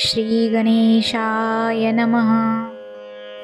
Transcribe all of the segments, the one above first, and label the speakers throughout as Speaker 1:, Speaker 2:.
Speaker 1: श्रीगणेशाय नमः।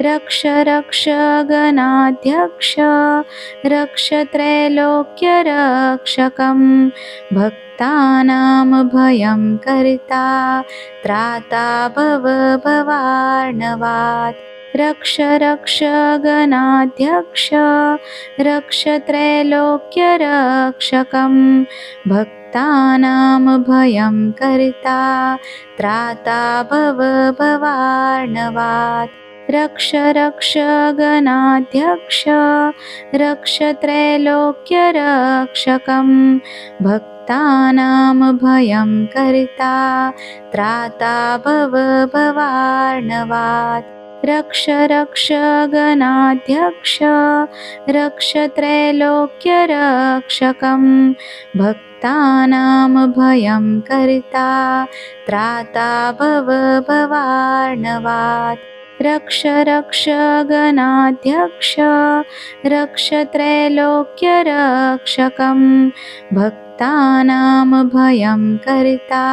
Speaker 1: रक्ष रक्ष गणाध्यक्ष रक्ष त्रैलोक्यरक्षकं भक्तानां भयं कर्ता त्राता भव भवार्णवात् रक्ष रक्ष गणाध्यक्ष रक्ष त्रैलोक्यरक्षकं भक्तानां भयं कर्ता त्राता भव भवार्णवात्। रक्ष रक्ष गणाध्यक्ष रक्ष त्रैलोक्यरक्षकं भक्तानां भयं कर्ता त्राता भव भवार्णवात् रक्ष रक्ष गणाध्यक्ष रक्ष त्रैलोक्यरक्षकं भक्तानां भयं कर्ता त्राता भव भवार्णवात्। रक्ष रक्ष गणाध्यक्ष रक्ष त्रैलोक्यरक्षकं भक्तानां भयं कर्ता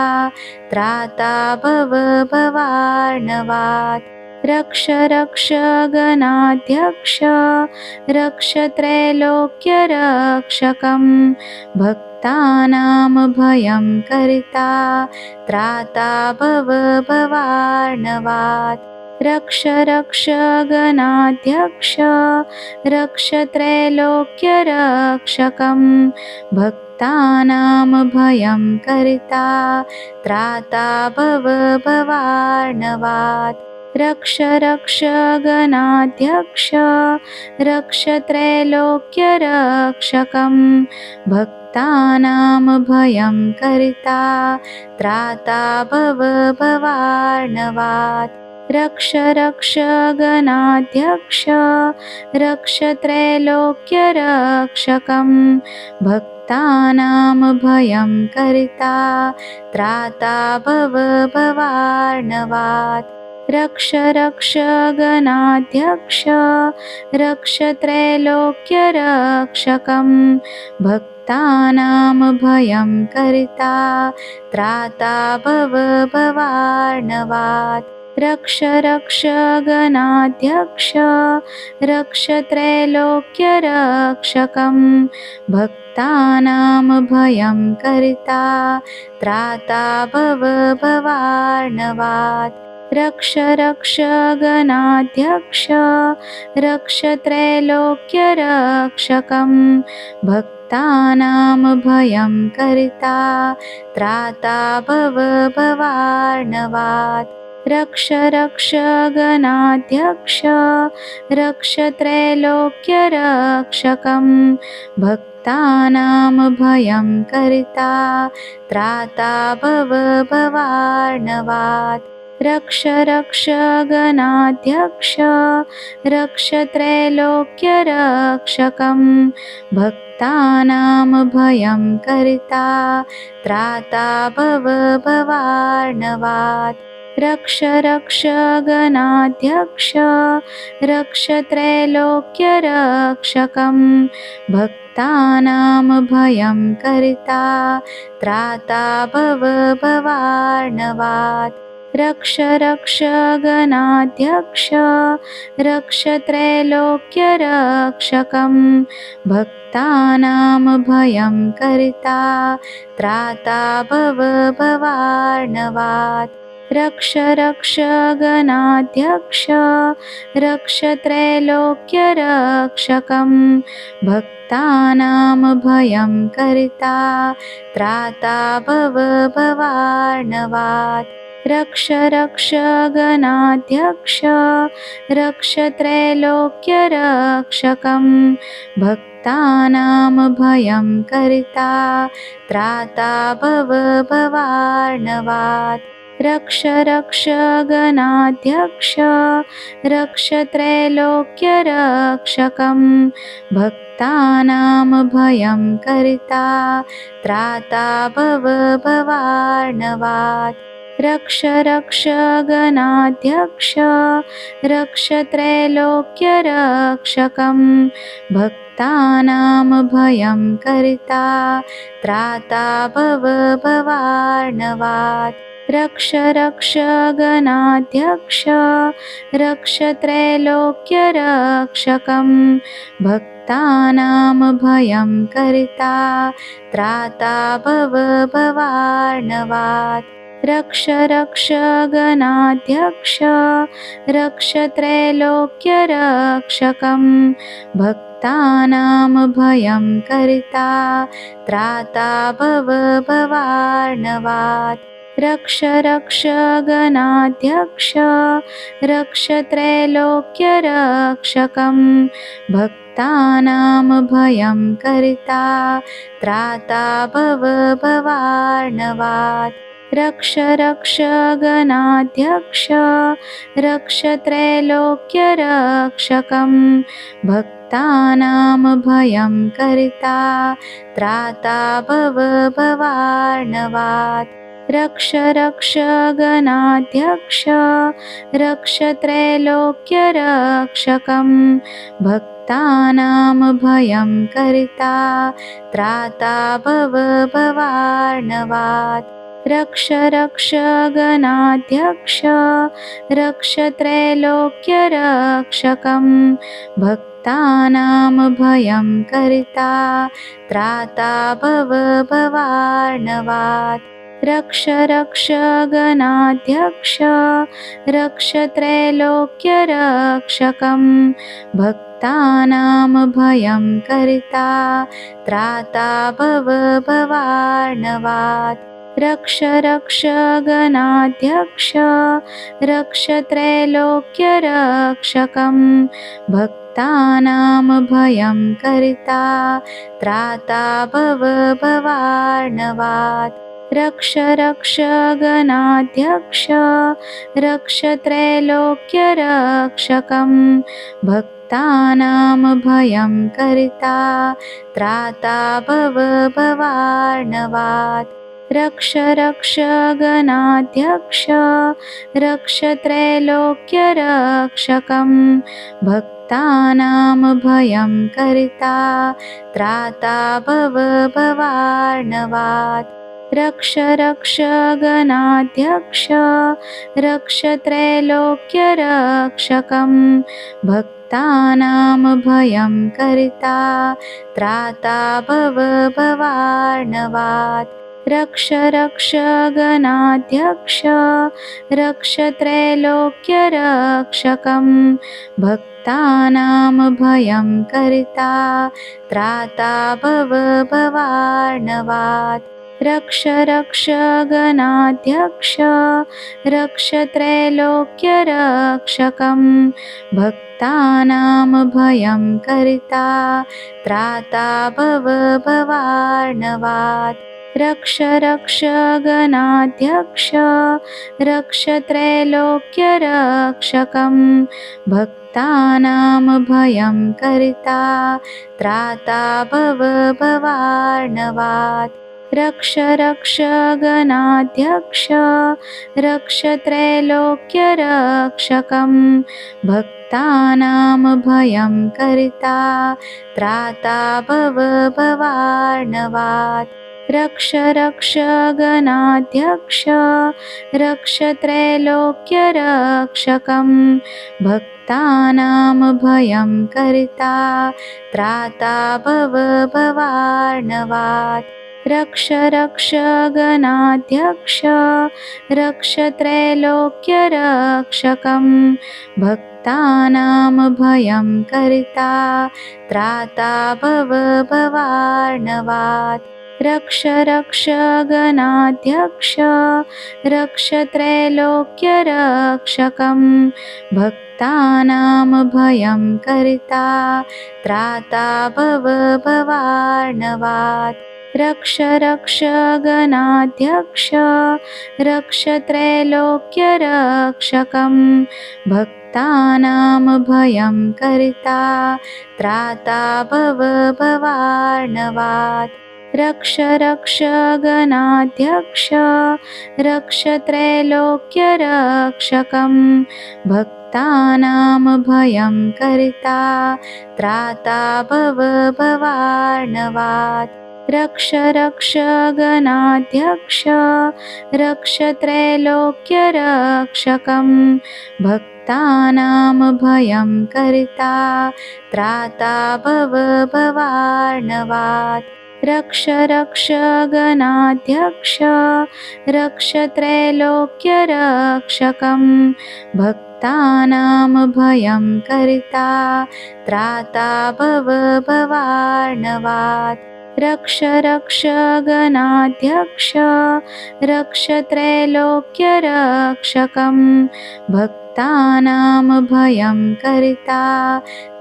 Speaker 1: त्राता भव भवार्णवात् रक्ष रक्ष गणाध्यक्ष रक्ष त्रैलोक्यरक्षकं भक्तानां भयं कर्ता त्राता भव भवार्णवात्। रक्ष रक्ष गणाध्यक्ष रक्ष त्रैलोक्यरक्षकं भक्तानां भयं कर्ता त्राता भव भवार्णवात् रक्ष रक्ष गणाध्यक्ष रक्ष त्रैलोक्यरक्षकं भक्तानां भयं कर्ता त्राता भव भवार्णवात्। रक्ष रक्ष गणाध्यक्ष रक्ष त्रैलोक्यरक्षकं भक्तानां भयं कर्ता त्राता भव भवार्णवात् रक्ष रक्ष गणाध्यक्ष रक्ष त्रैलोक्यरक्षकं भक्तानां भयं कर्ता त्राता भव भवार्णवात्। रक्ष रक्ष गणाध्यक्ष रक्ष त्रैलोक्यरक्षकं भक्तानां भयं कर्ता त्राता भव भवार्णवात् रक्ष रक्ष गणाध्यक्ष रक्ष त्रैलोक्यरक्षकं भक्तानां भयं कर्ता त्राता भव भवार्णवात्। रक्ष रक्ष गणाध्यक्ष रक्ष त्रैलोक्यरक्षकं भक्तानां भयं कर्ता त्राता भव भवार्णवात् रक्ष रक्ष गणाध्यक्ष रक्ष त्रैलोक्यरक्षकं भक्तानां भयं कर्ता त्राता भव भवार्णवात्। रक्ष रक्ष गणाध्यक्ष रक्ष त्रैलोक्यरक्षकं भक्तानां भयं कर्ता त्राता भव भवार्णवात् रक्ष रक्ष गणाध्यक्ष रक्ष त्रैलोक्यरक्षकं भक्तानां भयं कर्ता त्राता भव भवार्णवात्। रक्ष रक्ष गणाध्यक्ष रक्ष त्रैलोक्यरक्षकं भक्तानां भयं कर्ता त्राता भव भवार्णवात् रक्ष रक्ष गणाध्यक्ष रक्ष त्रैलोक्यरक्षकं भक्तानां भयं कर्ता त्राता भव भवार्णवात्। रक्ष रक्ष गणाध्यक्ष रक्ष त्रैलोक्यरक्षकं भक्तानां भयं कर्ता त्राता भव भवार्णवात् रक्ष रक्ष गणाध्यक्ष रक्ष त्रैलोक्यरक्षकं भक्तानां भयं कर्ता त्राता भव भवार्णवात्। रक्ष रक्ष गणाध्यक्ष रक्षत्रैलोक्यरक्षकं भक्तानां भयं करिता त्राता भव भवार्णवात् रक्ष रक्ष गणाध्यक्ष रक्षत्रैलोक्यरक्षकं भक्तानां भयं करिता त्राता भव भवार्णवात्। रक्ष रक्ष गणाध्यक्ष रक्षत्रैलोक्यरक्षकं भक्तानां भयं करिता त्राता भव भवार्णवात् रक्ष रक्ष गणाध्यक्ष रक्षत्रैलोक्यरक्षकं भक्तानां भयं करिता त्राता भव भवार्णवात्। रक्ष रक्ष गणाध्यक्ष रक्षत्रैलोक्यरक्षकं भक्तानां भयं करिता त्राता भव भवार्णवात् रक्ष रक्ष गणाध्यक्ष रक्षत्रैलोक्यरक्षकं भक्तानां भयं करिता त्राता भव भवार्णवात्। रक्ष रक्ष गणाध्यक्ष रक्षत्रैलोक्यरक्षकं भक्तानां भयं करिता त्राता भव भवार्णवात् रक्ष रक्ष गणाध्यक्ष रक्षत्रैलोक्यरक्षकं भक्तानां भयं करिता त्राता भव भवार्णवात्। रक्ष रक्ष गणाध्यक्ष रक्षत्रैलोक्यरक्षकं भक्तानां भयं करिता त्राता भव भवार्णवात् रक्ष रक्ष गणाध्यक्ष रक्षत्रैलोक्यरक्षकं भक्तानां भयं करिता त्राता भव भवार्णवात्। रक्ष रक्ष गणाध्यक्ष रक्षत्रैलोक्यरक्षकं भक्तानां भयं करिता त्राता भव भवार्णवात् रक्ष रक्ष गणाध्यक्ष रक्षत्रैलोक्यरक्षकं भक्तानां भयं करिता त्राता भव भवार्णवात्। रक्ष रक्ष गणाध्यक्ष रक्षत्रैलोक्यरक्षकं भक्तानां भयं करिता त्राता भव भवार्णवात् रक्ष रक्ष गणाध्यक्ष रक्षत्रैलोक्यरक्षकं भक्तानां भयं करिता त्राता भव भवार्णवात्। रक्ष रक्ष गणाध्यक्ष रक्षत्रैलोक्यरक्षकं भक्तानां भयं करिता त्राता भव भवार्णवात् रक्ष रक्ष गणाध्यक्ष रक्षत्रैलोक्यरक्षकं भक्तानां भयं करिता त्राता भव भवार्णवात्। रक्ष रक्ष गणाध्यक्ष रक्षत्रैलोक्यरक्षकं भक्तानां भयं करिता त्राता भव भवार्णवात् रक्ष रक्ष गणाध्यक्ष रक्षत्रैलोक्यरक्षकं भक्तानां भयं करिता त्राता भव भवार्णवात्। रक्ष रक्ष गणाध्यक्ष रक्षत्रैलोक्यरक्षकं भक्तानां भयं करिता त्राता भव भवार्णवात् रक्ष रक्ष गणाध्यक्ष रक्षत्रैलोक्यरक्षकं भक्तानां भयं करिता त्राता भव भवार्णवात्। रक्ष रक्ष गणाध्यक्ष रक्ष त्रैलोक्यरक्षकं भक्तानां भयं कर्ता त्राता भव भवार्णवात् रक्ष रक्ष गणाध्यक्ष रक्ष त्रैलोक्यरक्षकं भक्तानां भयं कर्ता त्राता भव भवार्णवात्। रक्ष रक्ष गणाध्यक्ष रक्ष त्रैलोक्यरक्षकं भक्तानां भयं कर्ता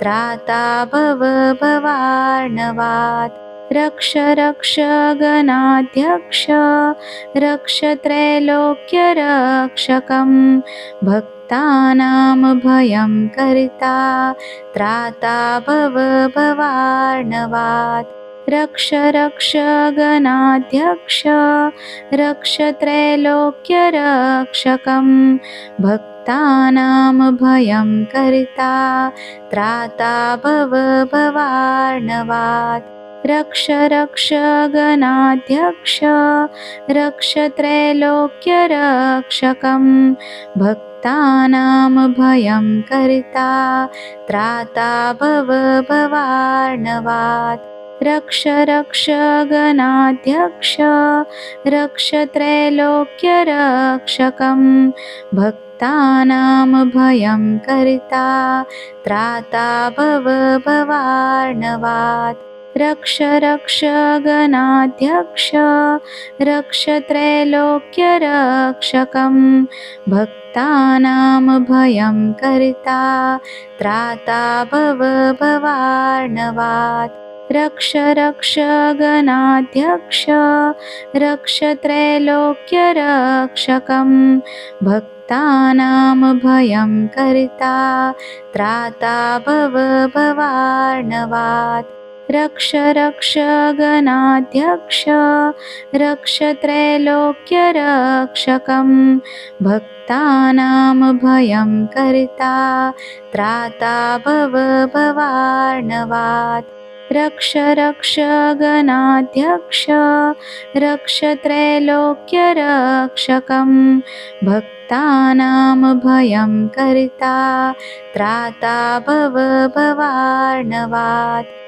Speaker 1: त्राता भव भवार्णवात् रक्ष रक्ष गणाध्यक्ष रक्ष त्रैलोक्यरक्षकं भक्तानां भयं कर्ता त्राता भव भवार्णवात्। रक्ष रक्ष गणाध्यक्ष रक्ष त्रैलोक्यरक्षकं भक्तानां भयं कर्ता त्राता भव भवार्णवात् रक्ष रक्ष गणाध्यक्ष रक्ष त्रैलोक्यरक्षकं भक्तानां भयं कर्ता त्राता भव भवार्णवात्। रक्ष रक्ष गणाध्यक्ष रक्ष त्रैलोक्यरक्षकं भक्तानां भयं कर्ता त्राता भव भवार्णवात् रक्ष रक्ष गणाध्यक्ष रक्ष त्रैलोक्यरक्षकं भक्तानां भयं कर्ता त्राता भव भवार्णवात्। रक्ष रक्ष गणाध्यक्ष रक्ष त्रैलोक्यरक्षकं भक्तानां भयं कर्ता त्राता भव भवार्णवात् रक्ष रक्ष गणाध्यक्ष रक्ष त्रैलोक्यरक्षकं भक्तानां भयं कर्ता त्राता भव भवार्णवात्। रक्ष रक्ष गणाध्यक्ष रक्ष त्रैलोक्यरक्षकं भक्तानां भयं कर्ता त्राता भव भवार्णवात्